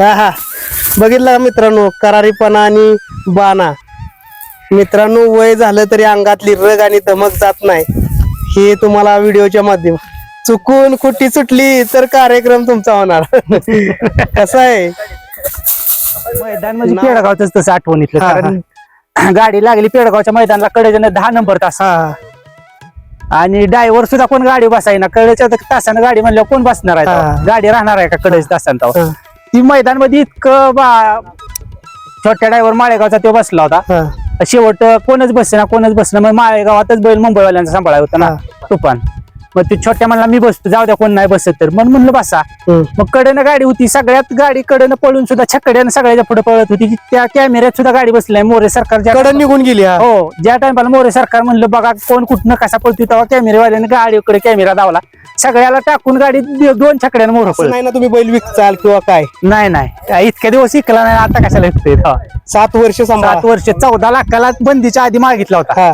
हा हा. बघितलं का मित्रांनो? करारीपणा आणि बाणा. मित्रांनो वय झालं तरी अंगातली रग आणि धमक जात नाही. हे तुम्हाला व्हिडिओच्या माध्यम चुकून कुठी सुटली तर कार्यक्रम तुमचा होणार. कसं आहे? मैदान म्हणजे पेडगावच तसं हा, कारण गाडी लागली पेडगावच्या मैदानाला कडेच्यानं दहा नंबर तास. हा. आणि ड्रायव्हर सुद्धा कोण गाडी बसायना? कडेच्या तासानं गाडी म्हणल्यावर कोण बसणार आहे? गाडी राहणार आहे का कडेच्या तासानं ती मैदानमध्ये इतकं बा छोट्या ड्रायव्हर माळेगावचा तो बसला होता. शेवट कोणच बसना कोणच बसना मग माळेगावातच बैल मुंबईवाल्यांचा सांभाळा होता ना तुफान. मग ते छोट्या म्हणला मी बसतो जाऊ द्या कोण नाही बसत तर. मग म्हणलं बसा. हम्म. मग कडेनं गाडी होती सगळ्यात गाडी कडेनं पळून सुद्धा छकड्यानं सगळ्याच्या पुढे पळत होती. की त्या कॅमेऱ्यात सुद्धा गाडी बसली. मोरे सरकारच्या कडं निघून गेली हा? हो ज्या टाइमला मोरे सरकार म्हणलं बघा कोण कुठनं कसा पळतो तेव्हा कॅमेरेवाल्याने गाडीकडे कॅमेरा दावला. सगळ्याला टाकून गाडी दो- दोन छकड्यानं मोर असं नाही ना तुम्ही बैल विकचाल किंवा काय? नाही नाही. इतक्या दिवस शिकला नाही आता कशाला विकतोय? सात वर्ष सात वर्ष चौदा लाखाला बंदीच्या आधी मागितला होता. हा.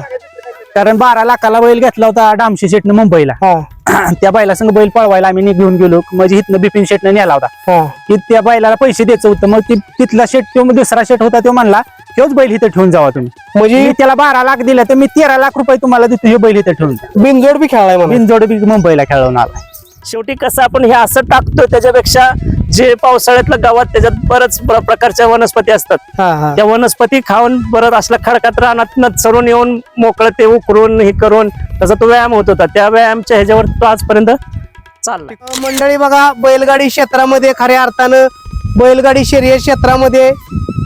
कारण बारा लाखाला बैल घेतला होता डामशी शेटनं मुंबईला. त्या बैला संग बैल पळवायला आम्ही घेऊन गेलो. म्हणजे इथनं बिपिन शेटनं नेला होता. हा. की त्या बैलाला पैसे द्यायचं होतं. मग ती- तिथला शेट तो दुसरा शेट होता तो म्हणला तोच बैल इथं ठेवून जावा तुम्ही. म्हणजे त्याला बारा लाख दिला तर मी तेरा लाख रुपये तुम्हाला देतो हे बैल इथं ठेवून. बिनजोड बी म्हणा. बिनजोड बी मुंबईला खेळवून आला. शेवटी कसं आपण हे असं टाकतोय त्याच्यापेक्षा जे पावसाळ्यातलं गावात त्याच्यात बरंच प्र- प्रकारच्या वनस्पती असतात. हा हा. त्या वनस्पती खाऊन परत असल्या खडकात रानात चरून येऊन मोकळं ते उकरून हे करून त्याचा तो व्यायाम होत होता. त्या व्यायामच्या ह्याच्यावर तो आजपर्यंत चालला. मंडळी बघा बैलगाडी क्षेत्रामध्ये खऱ्या अर्थानं बैलगाडी शर्यत क्षेत्रामध्ये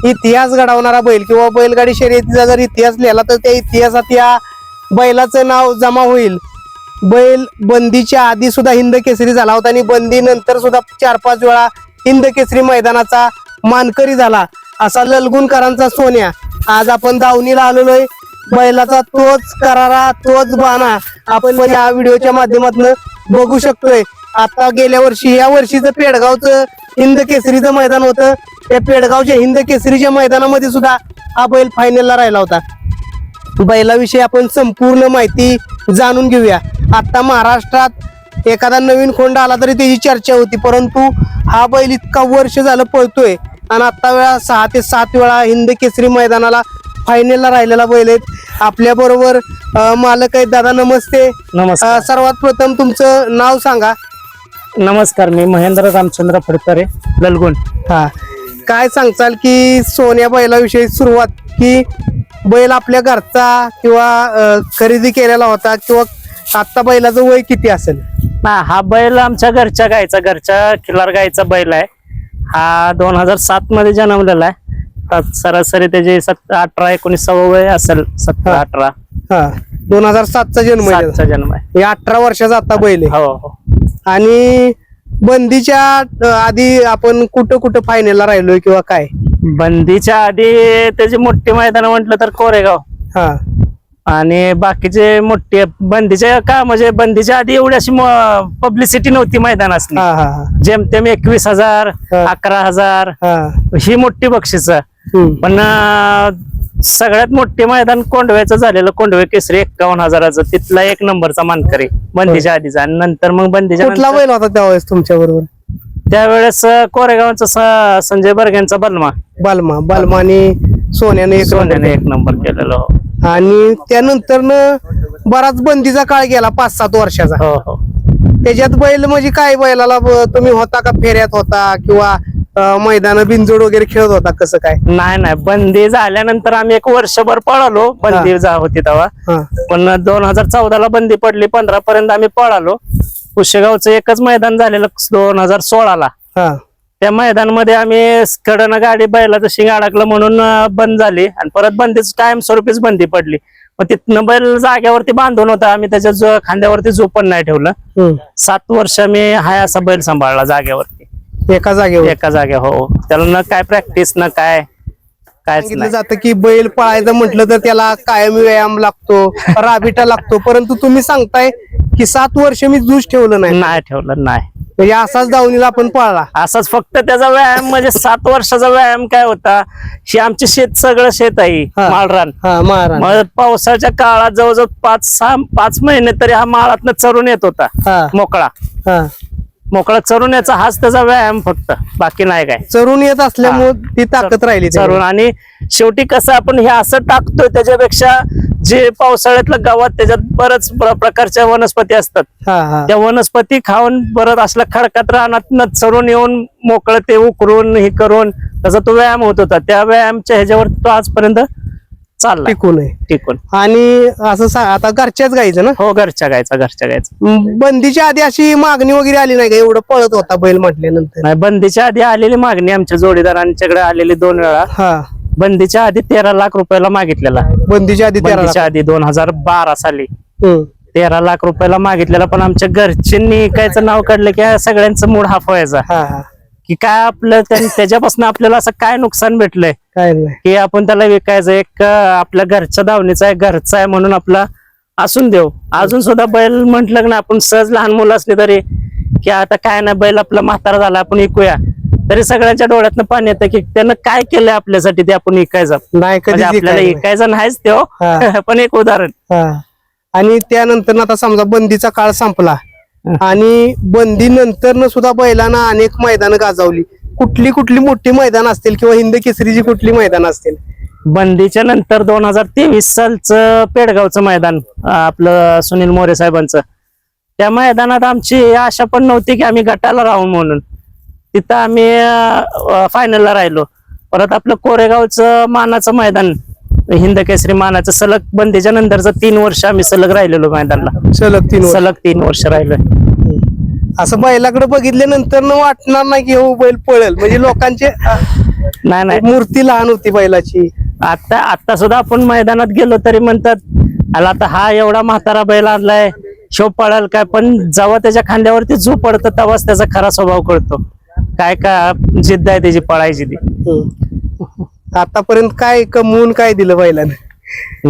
इतिहास घडवणारा बैल किंवा बैलगाडी शर्यतीचा जर इतिहास लिहिला तर त्या इतिहासात या बैलाचं नाव जमा होईल. बैल बंदीच्या आधी सुद्धा हिंद केसरी झाला होता आणि बंदी नंतर सुद्धा चार पाच वेळा हिंद केसरी मैदानाचा मानकरी झाला. असा ललगुणकरांचा सोन्या. आज आपण दावणीला आहे बैलाचा तोच करारा तोच बाणा आपण या व्हिडिओच्या माध्यमातून बघू शकतोय. आता गेल्या वर्षी या वर्षीचं पेडगावचं हिंद केसरीचं मैदान होतं. त्या पेडगावच्या हिंद केसरीच्या मैदानामध्ये सुद्धा हा बैल फायनलला राहिला होता. बैलाविषयी आपण संपूर्ण माहिती जाणून घेऊया. आता महाराष्ट्रात एखादा नवीन खोंड आला तरी त्याची चर्चा होती परंतु हा बैल इतका वर्ष झालं पळतोय आणि आता वेळा सहा ते सात वेळा हिंद केसरी मैदानाला फायनलला राहिलेला बैल आहेत आपल्या बरोबर मालक आहेत. दादा नमस्ते. नमस्कार. सर्वात प्रथम तुमचं नाव सांगा. नमस्कार मी महेंद्र रामचंद्र फडतरे ललगुण. हा. काय सांगचाल की सोन्या बैलाविषयी सुरुवात की बैल आपल्या घरचा किंवा खरेदी केलेला होता किंवा आता बैलाचं वय किती असेल? ना हा बैल आमच्या घरच्या गायचा घरच्या खिलार गायचा बैल आहे. हा दोन हजार सात मध्ये जन्मलेला आहे. सरासरी त्याचे सतरा अठरा एकोणीसावं वय असेल सतरा. अठरा. हा दोन हजार सातचा जन्म आहे. सातचा जन्म आहे. हे अठरा वर्षाचा आता बैल आहे. हो हो. आणि बंदीच्या आधी आपण कुठं कुठं फायनलला राहिलोय किंवा काय? बंदीच्या आधी त्याची मोठी मैदान म्हटलं तर कोरेगाव. हा. आणि बाकीचे मोठे बंदीच्या का म्हणजे बंदीच्या आधी एवढी अशी पब्लिसिटी नव्हती हा हा जेमतेम एकवीस हजार. अकरा हजार हा. मोठी बक्षीस. पण सगळ्यात मोठे मैदान कोंडव्याचं झालेलं कोंडवे केसरी एक्कावन्न हजाराचं तिथला एक नंबरचा मानकरी बंदीच्या आधीचा. आणि नंतर मग बंदीच्या कुठला नंतर- बैल होता त्यावेळेस तुमच्या बरोबर? त्यावेळेस कोरेगावचा स- संजय बर्ग्यांचा बलमा. बालमा बालमा आणि सोन्याने एक सोन्याने एक नंबर केलेला हो. आणि त्यानंतर बराच बंदीचा काळ गेला पाच सात वर्षाचा. हो हो. त्याच्यात बैल म्हणजे काय बैलाला ब- तुम्ही होता का फेऱ्यात होता किंवा मैदान बिनजोड वगैरे खेळत होता कसं काय? नाही नाही. बंदी झाल्यानंतर आम्ही एक वर्षभर पळालो बंदी जा होती तेव्हा. हा. पण दोन हजार चौदाला बंदी पडली पंधरा पर्यंत आम्ही पळालो. पुशेगावचं एकच मैदान झालेलं दोन हजार सोळाला. हा. त्या मैदानामध्ये आम्ही कडनं गाडी बैलाचं शिंग अडकलं म्हणून बंद झाली. आणि परत बंदीच कायमस्वरूपीच बंदी पडली. मग तिथनं बैल जाग्यावरती बांधून होता. आम्ही त्याच्या जो- खांद्यावरती झोपण नाही ठेवलं. सात वर्ष मी हाय असा बैल सांभाळला जागेवरती. एका जागेवर? एका जागे हो. त्याला न काय प्रॅक्टिस न काय कायच सांगितलं नाही. जातं की बैल पळायचं म्हटलं तर त्याला कायम व्यायाम लागतो राबिटा लागतो. परंतु तुम्ही सांगताय की सात वर्ष मी जूज ठेवलं नाही. नाही ठेवलं नाही. म्हणजे असाच दावणीला आपण पळला. असाच फक्त त्याचा व्यायाम म्हणजे सात वर्षाचा व्यायाम काय होता? हे आमचे शेत सगळं शेत आहे हा. माळरान. हा महाराज मग पावसाच्या काळात जवळजवळ पाच सहा पाच महिने तरी हा माळातनं चरून येत होता हा. मोकळा. हा. मोकळा चरून याचा हाच त्याचा व्यायाम फक्त बाकी नाही काय. चरून येत असल्यामुळे ती ताकद राहिली. चरून. आणि शेवटी कसं आपण हे असं टाकतोय त्याच्यापेक्षा जे पावसाळ्यातलं गावात त्याच्यात बरच प्र- प्रकारच्या वनस्पती असतात. त्या वनस्पती खाऊन परत असल्या खडकात रानात चरून येऊन मोकळं ते उकरून हे करून त्याचा तो व्यायाम होत होता. त्या व्यायामच्या ह्याच्यावर तो आजपर्यंत चालला टिकून आहे. टिकून. आणि असं सा- आता घरच्याच गायचं ना? हो घरच्या गायचा घरच्या गायचा. बंदीच्या आधी अशी मागणी वगैरे आली नाही का? एवढं पळत होता बैल म्हटल्यानंतर. नाही बंदीच्या आधी आलेली मागणी आमच्या जोडीदारांच्याकडे आलेली दोन वेळा. हा. बंदीच्या आधी तेरा लाख रुपयाला मागितलेला. बंदीच्या आधी तेरा बंदीच्या आधी दोन हजार बारा साली. लाख. हम्म. तेरा लाख रुपयाला मागितलेला पण आमच्या घरच्यांनी कायचं नाव काढलं की सगळ्यांचं मूड हाफ व्हायचा. हा हा. की काय आपलं त्या- त्याच्यापासून आपल्याला असं काय नुकसान भेटलंय? काय नाही. की आपण त्याला विकायचं एक अं, आपल्या घरच्या दावणीचा आहे घरचा आहे म्हणून आपला असून देऊ. अजून सुद्धा बैल म्हटलं ना आपण सहज लहान मुलं असली तरी की आता काय नाही बैल आपला म्हातारा झाला आपण विकूया. तरी सगळ्यांच्या डोळ्यातनं पाणी येतं की त्यानं काय केलंय आपल्यासाठी ते आपण विकायचं. नाही कधी म्हणजे आपल्याला विकायचं नाहीच तो हा. पण एक उदाहरण. आणि त्यानंतर आता समजा बंदीचा काळ संपला. आणि बंदी नंतर सुद्धा बैलांना अनेक मैदानं गाजवली. कुठली कुठली मोठी मैदान असतील किंवा हिंद केसरीची कुठली मैदान असतील? बंदीच्या नंतर दोन हजार तेवीस सालचं पेडगावचं मैदान आपलं सुनील मोरे साहेबांचं. त्या मैदानात आमची आशा पण नव्हती की आम्ही गटाला राहू म्हणून. तिथं आम्ही फायनलला राहिलो. परत आपलं कोरेगावचं मानाचं मैदान हिंद केसरी मानाचं सलग बंदीच्या नंतरचं तीन वर्ष आम्ही सलग राहिलेलो मैदानला. सलग तीन वर्ष. सलग तीन वर्ष राहिलोय. असं बैलाकडे बघितल्यानंतर न वाटणार नाही की हो बैल पळेल. म्हणजे लोकांची नाही नाही. मूर्ती लहान होती बैलाची. आता आता सुद्धा आपण मैदानात गेलो तरी म्हणतात आला आता हा एवढा म्हातारा बैल आणलाय शो पळाल काय? पण जेव्हा त्याच्या खांद्यावरती झू पडतं तेव्हाच त्याचा खरा स्वभाव कळतो. काय का जिद्द आहे त्याची पळायची ती. हम्म. आतापर्यंत काय कमवून काय दिलं बैलाने?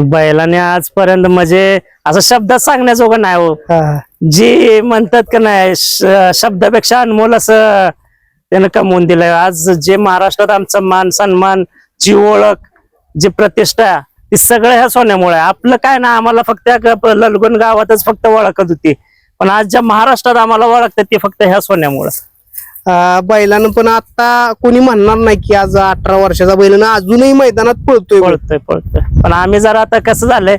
बैलाने आजपर्यंत म्हणजे असं शब्दात सांगण्याजोगं नाही हो. हा. जी म्हणतात का नाही श- शब्दापेक्षा अनमोल असं त्यानं कमवून दिलंय? आज जे महाराष्ट्रात आमचा मान सन्मान जी ओळख जी प्रतिष्ठा ती सगळं ह्या सोन्यामुळे. आहे. आपलं काय ना आम्हाला फक्त या ग- ललगुण गावातच फक्त ओळखत होती. पण आज ज्या महाराष्ट्रात आम्हाला ओळखतात ते फक्त ह्या सोन्यामुळे. बैलानं पण आता कोणी म्हणणार नाही की आज अठरा वर्षाचा बैलानं अजूनही मैदानात पळतोय बैल. पळतोय पळतोय. पण आम्ही जरा आता कसं झालंय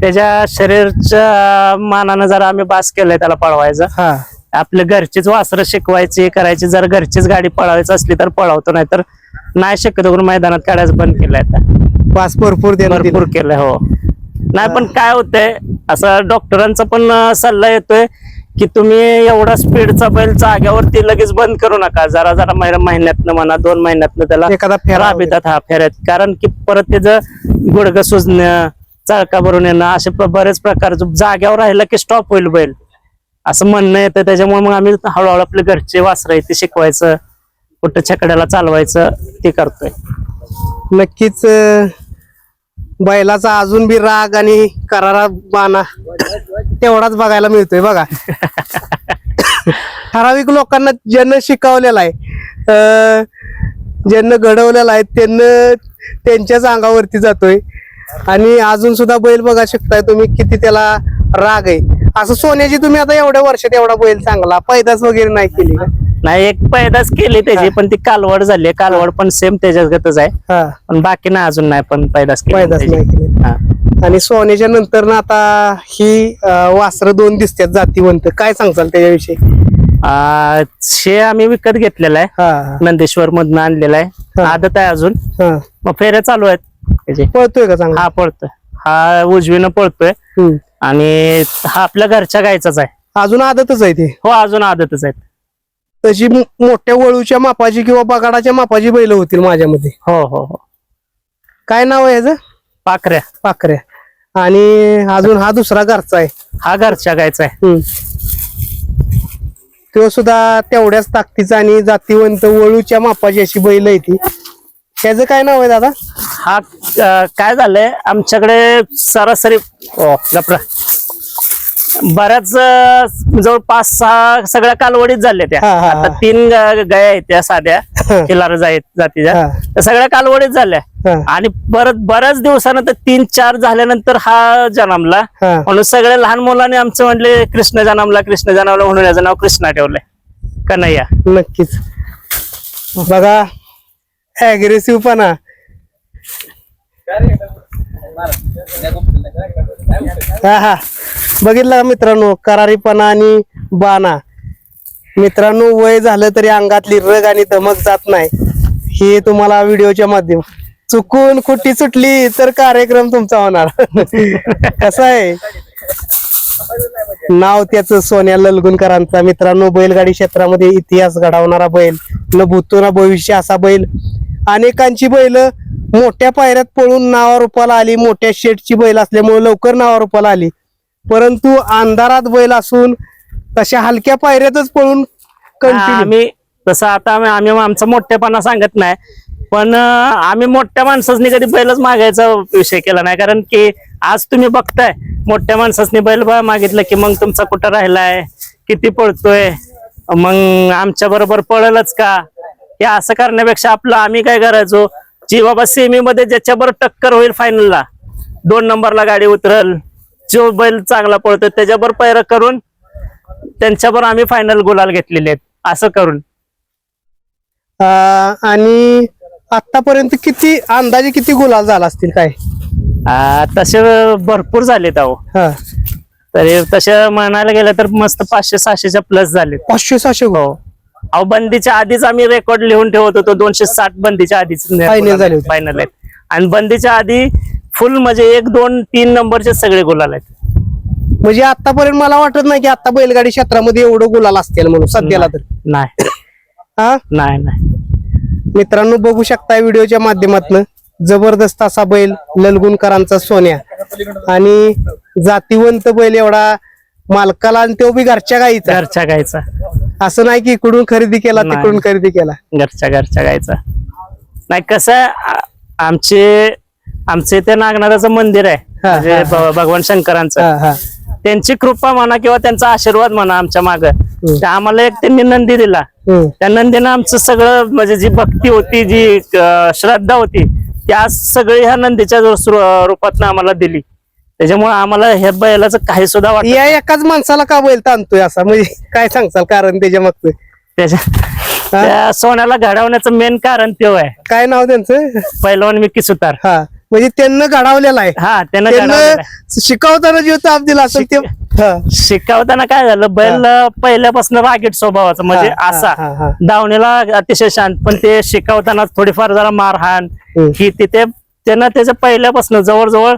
त्याच्या शरीरच्या मानानं जरा आम्ही बास केलंय त्याला पळवायचं. हा. आपले घरचीच वासरं शिकवायची करायची. जर घरचीच गाडी पळवायची असली तर पळवतो नाही तर नाही शक्यतो करून मैदानात काढायचं बंद केलंय आता. पास भरपूर भरपूर. केलंय हो. नाही पण काय होतंय असं डॉक्टरांचा पण सल्ला येतोय की तुम्ही एवढा स्पीडचा बैल जाग्यावरती लगेच बंद करू नका. जरा जरा महिन्या- महिन्यातनं म्हणा दोन महिन्यातनं त्याला एखादा फेरा. राबितात हा फेऱ्यात. कारण की परत त्याचं गुडघं सुजणं चाळका भरून येणं असे बरेच प्रकार जाग्यावर राहिला की स्टॉप होईल बैल. असं म्हणणं येतं. त्याच्यामुळे मग आम्ही हळूहळू आपले घरचे वासर आहे ते शिकवायचं कुठं छकड्याला चालवायचं ते करतोय. नक्कीच बैलाचा अजून बी राग आणि करारा बाणा. तेवढाच बघायला मिळतोय बघा. ठराविक लोकांना ज्यांना शिकवलेला आहे ज्यांना घडवलेला आहे त्यांना त्यांच्याच अंगावरती जातोय. आणि अजून सुद्धा बैल बघा शकताय तुम्ही किती त्याला राग आहे. असं सोन्याची तुम्ही आता एवढ्या वर्षात एवढा बैल चांगला पैदास वगैरे नाही केली का? नाही एक पैदाच केली त्याची पण ती कालवड झाली. कालवड पण सेम त्याच्यागतच आहे. हा. पण बाकी नाही अजून नाही पण पैदास केली पैदास त्याची. नाही केली. हा. आणि सोन्याच्या नंतर ना आता ही वासर दोन दिसतात जातीवंत. काय सांगचाल त्याच्याविषयी? आ, शे आम्ही विकत घेतलेला आहे. हा. नंदेश्वर मधून आणलेला आहे. हा. आदत आहे अजून. हा. मग फेऱ्या चालू आहेत. त्याचे. पळतोय का चांगला? हा पळतोय. हा उजवीनं पळतोय. हम्म. आणि हा आपल्या घरच्या गायचाच आहे. अजून आदतच आहे ते. हो अजून आदतच आहेत. तशी मो- मोठ्या वळूच्या मापाची किंवा बगाडाच्या मापाची बैल होतील माझ्यामध्ये. हो हो हो. काय नाव आहे याचं पाखऱ्या. पाखऱ्या. आणि अजून हा दुसरा घरचा आहे. हा घरच्या गायचा आहे. हम्म. तो सुद्धा तेवढ्याच ताकदीचा आणि जातीवंत वळूच्या मापाची अशी बैल आहे ती. त्याचं काय नाव आहे दादा? हा अ, काय झालंय? आमच्याकडे सरासरी ओ, गप्रा. बऱ्याच अ, जवळपास सहा सगळ्या कालवडीत झाल्या त्या. हा, हा, हा. आता तीन ग- गाय आहेत त्या साध्या किलार जात जातीच्या. हा. त्या सगळ्या कालवडीत झाल्या. हा. आणि परत बऱ्याच दिवसानंतर तीन चार झाल्यानंतर हा जन्मला. हा. म्हणून सगळे लहान मुलांनी आमचं म्हणले कृष्ण जन्मला कृष्ण जन्मला म्हणून याचं नाव कृष्णा ठेवलंय. कन्हैया. नक्कीच. बघा अग्रेसिव्ह पणा. हा हा. बघितलं मित्रांनो? करारीपणा आणि बाणा. मित्रांनो वय झालं तरी अंगातली रग आणि धमक जात नाही. हे तुम्हाला व्हिडिओच्या माध्यम चुकून कुठी सुटली तर कार्यक्रम तुमचा होणार. कसं आहे? नाव त्याचं सोन्या ललगुणकरांचा मित्रांनो बैलगाडी क्षेत्रामध्ये इतिहास घडवणारा बैल न भूतो ना भविष्य असा बैल. अनेकांची बैल मोठ्या पायऱ्यात पळून नावारूपाला आली. मोठ्या शेटची बैल असल्यामुळे लवकर नावारूपाला आली. परंतु अंधारात बैल असून तशा हलक्या पायऱ्यातच पळून कंटिन्यू आम्ही तसं आता आम्ही आम्ही आमचा मोठेपणा सांगत नाही. पण अं, आम्ही मोठ्या माणसांनी कधी बैलच मागायचा विषय केला नाही. कारण की आज तुम्ही बघताय मोठ्या माणसांनी बैल बा- मागितलं की मग तुमचा कुठं राहिलाय? किती पळतोय? मग आमच्या बरोबर पळलच का? हे असं करण्यापेक्षा आपलं आम्ही काय करायचो? जी बाबा सेमी मध्ये ज्याच्याबरोबर टक्कर होईल फायनलला दोन नंबरला गाडी उतरल जो बैल चांगला पळतो त्याच्याबरोबर पैर करून त्यांच्याबरोबर आम्ही फायनल गुलाल घेतलेले आहेत. असं करून. आणि आतापर्यंत किती अंदाजे किती गुलाल झाला असतील काय? आ, तसे भरपूर झालेत अहो. हा. तरी तसे म्हणायला गेलं तर मस्त पाचशे सहाशेच्या प्लस झालेत. पाचशे सहाशे गो अहो बंदीच्या आधीच आम्ही रेकॉर्ड लिहून ठेवत होतो. दोनशे साठ बंदीच्या आधीच Final झाले होते. फायनल आहेत आणि बंदीच्या आधी फुल म्हणजे एक दोन तीन नंबरचे सगळे गुलाल आहेत म्हणजे आतापर्यंत मला वाटत नाही की आता बैलगाडी क्षेत्रामध्ये एवढं गुलाल असतील म्हणून सध्याला तर. नाही. हा? नाही नाही. मित्रांनो बघू शकता व्हिडिओच्या माध्यमातून. जबरदस्त असा बैल ललगुणकरांचा सोन्या. आणि जातीवंत बैल एवढा मालकाला आणि तो बी घरच्या गाईचा. घरच्या गायचा असं नाही की इकडून खरेदी केला नाही. तिकडून खरेदी केला. घरच्या घरच्या गायचा. नाही कसं आहे, आ- आमचे आमचे ते नागनाथाचं मंदिर आहे. हा, म्हणजे हा, भगवान शंकरांचं. हा हा. त्यांची कृपा म्हणा किंवा त्यांचा आशीर्वाद म्हणा आमच्या माग. आम्हाला एक त्यांनी नंदी दिला. हम्म. त्या नंदीनं आमचं सगळं म्हणजे जी भक्ती होती जी अं, श्रद्धा होती त्या सगळी ह्या नंदीच्या रूपात आम्हाला दिली. त्याच्यामुळे आम्हाला हे बैलाचं काही सुद्धा वाटत या एकाच माणसाला का बैल ताणतोय असा? म्हणजे काय सांगचाल कारण त्याच्या मागचं? त्याच्या त्या सोन्याला घडवण्याचं मेन कारण ते आहे. काय नाव त्यांचं? पैलवान विकी सुतार. हा. म्हणजे त्यांना घडवलेला आहे. हा त्यानं घडवलेलं आहे. त्यांना शिकवताना जे ताप दिला असेल ते हा. शिकवताना काय झालं? बैल पहिल्यापासून रागीट स्वभावाचा म्हणजे हा, हा, असा. हा, हा. दावणीला अतिशय शांत पण ते शिकवताना थोडीफार जरा मारहाण हम्म. ही तिथे त्यानं त्याच्या पहिल्यापासून जवळजवळ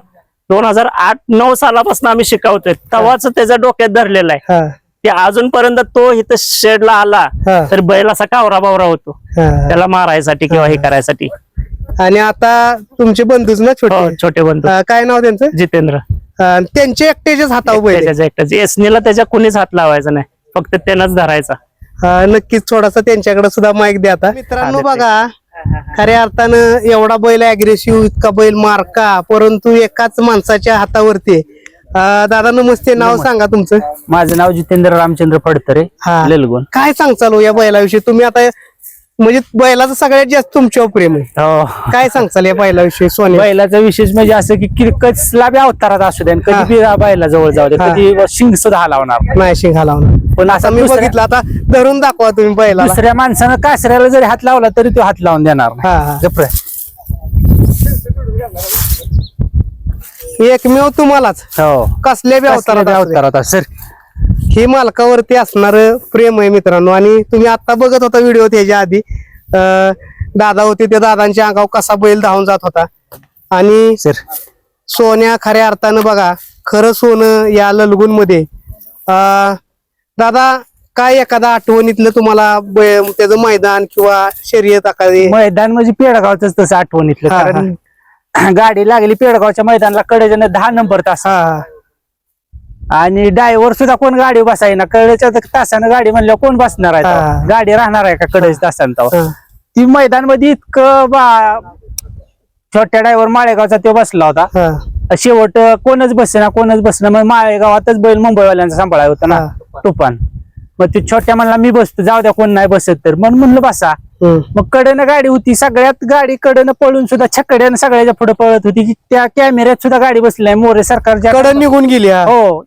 दोन हजार आठ नऊ सालापासून आम्ही शिकवतोय. तेव्हाच त्याच्या डोक्यात धरलेला आहे हा. ते अजूनपर्यंत तो इथं शेडला आला. तर बैल असा कावरा बावरा होतो. त्याला मारायसाठी किंवा हे करायसाठी. आणि आता तुमचे बंधूच ना हो, छोटे छोटे बंधू काय नाव त्यांचं? जितेंद्र. त्यांचे एकट्याच्याच हातावर. त्याच्या एसनीला त्याच्या कुणीच हात लावायचा नाही. फक्त त्यानंच धरायचा. नक्कीच थोडासा त्यांच्याकडे सुद्धा माईक द्या आता. मित्रांनो बघा खऱ्या अर्थानं एवढा बैल अग्रेसिव्ह इतका बैल मारका परंतु एकाच माणसाच्या हातावरती दादा नमस्ते. नाव सांगा तुमचं. माझं नाव जितेंद्र रामचंद्र फडतरे हा. लेलगुण. काय सांगचाल हो या बैलाविषयी? तुम्ही आता म्हणजे बैलाचं सगळ्यात जास्त तुमच्यावर प्रेम आहे हो काय सांगचाल या बैलाविषयी सोने बैलाचा विशेष म्हणजे असं की कि- कसला बी अवतारात असू द्या आणि कधी बी बैला जवळ जाऊ दे हा. कधी शिंग सुद्धा हलावणार नाही शिंगा लावणार पण आता आता मी बघितलं आता धरून दाखवा तुम्ही बैलाला दुसऱ्या माणसानं कासऱ्याला जरी हात लावला तरी तो हात लावून देणार नाही. हा गप्प रे. एकमेव तुम्हालाच हो कसल्या बी कसल्या अवतारात बी असू. अवतारात असू दे. हे मालकावरती असणार प्रेम आहे मित्रांनो. आणि तुम्ही आता बघत होता व्हिडिओ त्याच्या आधी. दादा होते त्या दादांच्या अंगावर कसा बैल धावून जात होता. आणि सर. सोन्या खऱ्या अर्थानं बघा खरं सोनं या ललगुणमध्ये दादा काय एखादा आठवणीतलं तुम्हाला बै- त्याचं मैदान किंवा शर्यत आकारे मैदान म्हणजे पेडगावच तसं आठवणीतलं. कारण गाडी लागली पेडगावच्या मैदानाला कडेजन दहा नंबर तास. आणि ड्रायव्हर सुद्धा कोण गाडी बसायना कडेच्या तासानं गाडी म्हणल्यावर कोण बसणार आहे? गाडी राहणार आहे का कडेच तासानं तेव्हा? हा. ती मैदानमध्ये इतकं बा छोट्या ड्रायव्हर माळेगावचा तो बसला होता. शेवट कोणच बसेना कोणच बसना. मग माळेगावातच बैल मुंबईवाल्यांचा सांभाळाय होता ना? तुफान. मग ते छोट्या म्हणला मी बसतो जाऊ द्या कोण नाही बसत तर. मग म्हणलं बसा. मग कडनं गाडी होती सगळ्यात गाडी कडनं पळून सुद्धा छकड्यानं सगळ्याच्या पुढे पळत होती. की त्या कॅमेऱ्यात सुद्धा गाडी बसली आहे मोरे कडन निघून गेली हा.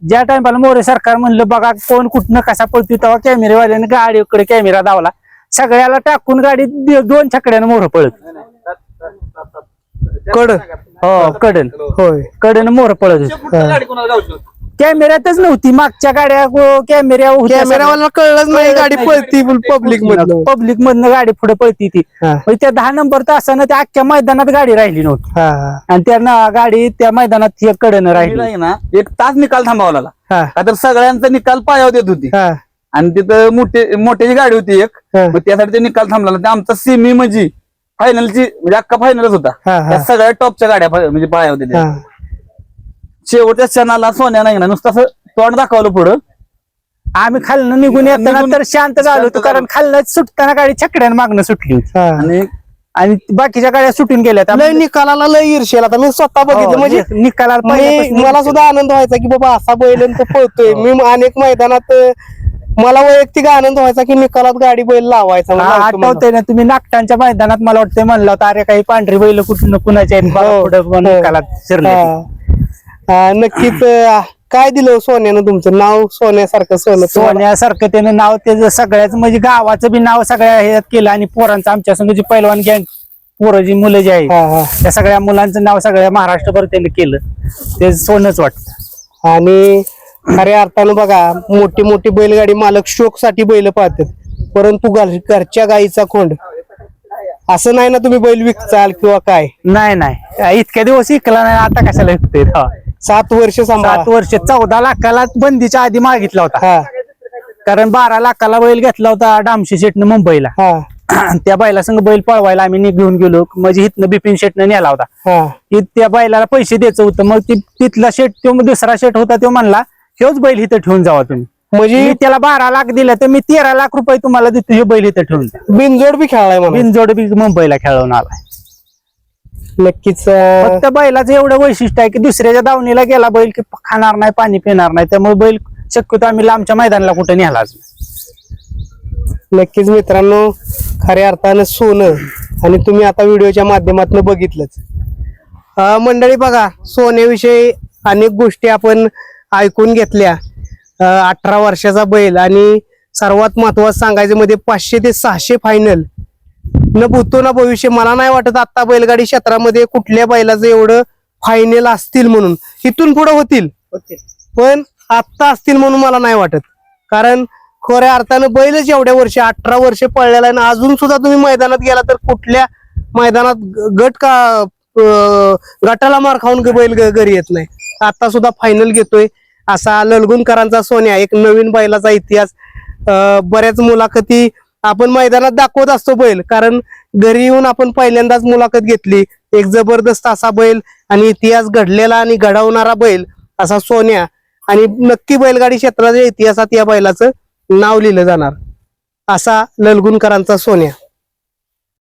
ज्या टायमाला मोरे सरकार म्हणलं बघा कोण कुठनं कसा पळतोय तेव्हा कॅमेरेवाल्याने गाडीकडे कॅमेरा दावला सगळ्याला टाकून गाडी दोन छकड्यानं मोर पळत. कड हो कडन. होय. कडन मोर पळत होती. कॅमेऱ्यातच नव्हती. मागच्या गाड्या कॅमेऱ्या कॅमेरावाला कळलंच नाही गाडी पळती पब्लिक मधलं पब्लिक मधनं. गाडी पुढे पळती ती. हा, मग त्या दहा नंबर तासानं त्या अख्ख्या मैदानात गाडी राहिली नव्हती. हा, हा, आणि त्या ना- गाडी त्या मैदानात ती कडनं राहिली. ना एक तास निकाल थांबावा लागला. हा, का तर सगळ्यांचा निकाल पायावर देत होती. हा, आणि तिथं मोठे मोठ्याची गाडी होती एक. हा, त्यासाठी ते निकाल थांबला. ते आमचा सेमी म्हणजे फायनलची म्हणजे अख्खा फायनलच होता. हा, त्या हा, सगळ्या टॉपच्या गाड्या म्हणजे पाया होत्या त्या. हा. शेवटच्या क्षणाला सोन्या नाही ना नुसतं असं तोंड दाखवलं पुढं. आम्ही खालनं निघून येताना निघून- तर शांत झालो होतो कारण खालनं सुटताना गाडी छकड्यानं मागणं सुटली. होती हा. आणि आणि बाकीच्या गाड्या सुटून गेल्या त्या लय निकालाला लय ईर्षेल आता मी स्वतः बघितलं हो, म्हणजे नि- निकालाला मी पहिल्यापासून मला सुद्धा आनंद व्हायचा की बाबा असा बैल आणि तो पळतोय. मी अनेक मैदानात अं, मला वैयक्तिक आनंद व्हायचा की निकालात गाडी बैल लावायचा हा, आठवतंय ना तुम्ही नागटांच्या मैदानात मला वाटतं म्हणलं होतं अरे काही पांढरी बैल कुठून कुणाच्या आहेत? बघा हो, पुढं हो. निकालात शिरले. हा. हा, नक्कीच अं, काय दिलं सोन्यानं तुमचं? नाव सोन्यासारखं सोनं तुम्हाला? सोन्यासारखं त्यानं नाव त्याचं सगळ्याच म्हणजे गावाचं बी नाव सगळ्या ह्याच्यात केलं आणि पोरांचं आमच्या संग जी पैलवान गँग पोरं जी मुलं जी आहेत हा हा. त्या सगळ्या मुलांचं नाव सगळ्या महाराष्ट्रभर त्यांनी केलं. ते सोनच वाटतं. आणि खऱ्या अर्थानं बघा मोठी मोठी बैलगाडी मालक शोकसाठी बैल पाहतात परंतु घर- घरच्या गाईचा खोंड. असं नाही ना तुम्ही बैल विकचाल किंवा काय? नाही नाही. इतक्या दिवस इकला नाही आता कशाला विकतोय? हा. सात वर्ष सात सांभाळा वर्ष. चौदा लाखाला बंदीच्या आधी मागितला होता. हा. कारण बारा लाखाला बैल घेतला होता डामशी शेटनं मुंबईला. हा. त्या बैला संग बैल पळवायला आम्ही नि- घेऊन गेलो. म्हणजे इथनं बिपिन शेटनं नेला होता. हा. की त्या बैलाला पैसे द्यायचं होतं. मग ती तिथला शेट तो दुसरा शेट होता तो म्हणला ह्योच बैल इथं ठेवून जावा तुम्ही. म्हणजे मी त्याला बारा लाख दिले तर मी तेरा लाख रुपये तुम्हाला देतो हे बैल इथं ठेवून बिनजोड बी खेळलाय बिनजोड बी मुंबईला खेळवून आलाय. नक्कीच फक्त बैलाचं एवढं वैशिष्ट्य आहे की दुसऱ्याच्या दावणीला गेला बैल की खाणार नाही पाणी पिणार नाही. त्यामुळे बैल शक्यतो आम्ही लांबच्या मैदानाला कुठे नेलाच. नक्कीच मित्रांनो खऱ्या अर्थानं सोनं आणि तुम्ही आता व्हिडिओच्या माध्यमातून बघितलंच. मंडळी बघा सोन्याविषयी अनेक गोष्टी आपण ऐकून घेतल्या. अठरा वर्षाचा बैल आणि सर्वात महत्वाचं सांगायचं मध्ये पाचशे ते सहाशे फायनल न भूतो ना भविष्य मला नाही वाटत आता बैलगाडी क्षेत्रामध्ये कुठल्या बैलाचं एवढं फायनल असतील म्हणून. इथून पुढे होतील. पण आत्ता असतील म्हणून मला नाही वाटत. कारण खऱ्या अर्थानं बैलच एवढ्या वर्ष अठरा वर्ष पळलेला आहे आणि अजून सुद्धा तुम्ही मैदानात गेला तर कुठल्या मैदानात गट का गटाला मार खाऊन बैल घरी येत नाही. आता सुद्धा फायनल घेतोय. असा ललगुणकरांचा सोन्या एक नवीन बैलाचा इतिहास. बऱ्याच मुलाखती आपण मैदानात दाखवत असतो बैल. कारण घरी येऊन आपण पहिल्यांदाच मुलाखत घेतली. एक जबरदस्त असा बैल आणि इतिहास घडलेला आणि घडवणारा बैल असा सोन्या. आणि नक्की बैलगाडी क्षेत्राच्या इतिहासात या बैलाचं नाव लिहिलं जाणार. असा ललगुणकरांचा सोन्या.